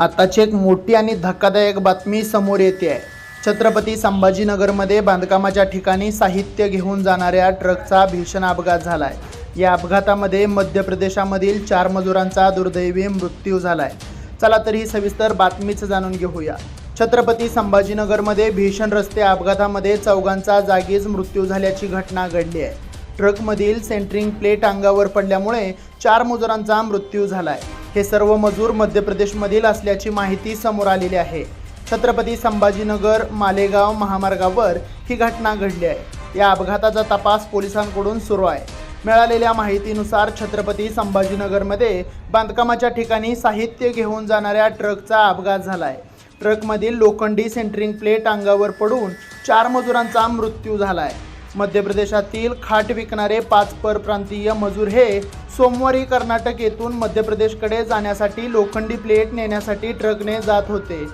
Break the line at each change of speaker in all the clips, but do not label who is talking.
आताची एक मोठी आणि धक्कादायक बातमी समोर येते आहे. छत्रपती संभाजीनगरमध्ये बांधकामाच्या ठिकाणी साहित्य घेऊन जाणाऱ्या ट्रकचा भीषण अपघात झाला आहे या अपघातामध्ये मध्य प्रदेशामधील चार मजुरांचा दुर्दैवी मृत्यू झाला आहे चला तर ही सविस्तर बातमीच जाणून घेऊया. छत्रपती संभाजीनगरमध्ये भीषण रस्ते अपघातामध्ये चौघांचा जागीच मृत्यू झाल्याची घटना घडली आहे. ट्रकमधील सेंट्रिंग प्लेट अंगावर पडल्यामुळे चार मजुरांचा मृत्यू झाला आहे हे सर्व मजूर मध्य प्रदेशमधील असल्याची माहिती समोर आलेली आहे. छत्रपती संभाजीनगर मालेगाव महामार्गावर ही घटना घडली आहे. या अपघाताचा तपास पोलिसांकडून सुरू आहे. मिळालेल्या माहितीनुसार छत्रपती संभाजीनगरमध्ये बांधकामाच्या ठिकाणी साहित्य घेऊन जाणाऱ्या ट्रकचा अपघात झाला आहे ट्रकमधील लोखंडी सेंट्रिंग प्लेट अंगावर पडून चार मजुरांचा मृत्यू झाला आहे मध्य प्रदेशातील खाट विकणारे पाच परप्रांतीय मजूर हे सोमवारी कर्नाटक येथून मध्य प्रदेशकडे जाण्यासाठी लोखंडी प्लेट नेण्यासाठी ट्रकने जात होते.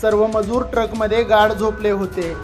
सर्व मजूर ट्रकमध्ये गाढ झोपले होते.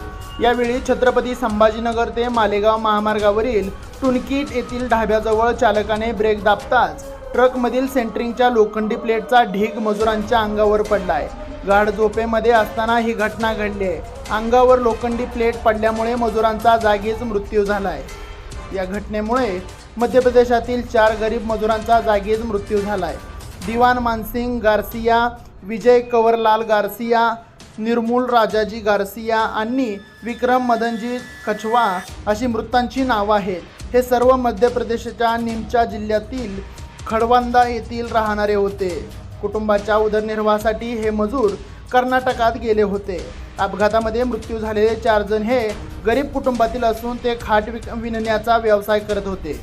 यावेळी छत्रपती संभाजीनगर ते मालेगाव महामार्गावरील टुनकीट येथील ढाब्याजवळ चालकाने ब्रेक दाबताच ट्रकमधील सेंटरिंगच्या लोखंडी प्लेटचा ढीग मजुरांच्या अंगावर पडला आहे गाढ झोपेमध्ये असताना ही घटना घडली आहे अंगावर लोखंडी प्लेट पडल्यामुळे मजुरांचा जागीच मृत्यू झाला आहे या घटनेमुळे मध्य प्रदेशातील चार गरीब मजुरांचा जागीच मृत्यू झाला आहे दिवान मानसिंग गार्सिया विजय कंवरलाल गार्सिया निर्मूल राजाजी गार्सिया आणि विक्रम मदनजी कछवा अशी मृतांची नावं आहेत. हे सर्व मध्य प्रदेशच्या निमच्या जिल्ह्यातील खडवांदा येथील राहणारे होते. कुटुंबाच्या उदरनिर्वाहासाठी हे मजूर कर्नाटकात गेले होते. अपघातामध्ये मृत्यू झालेले चार जण हे गरीब कुटुंबातील असून ते खाट विक विणण्याचा व्यवसाय करत होते.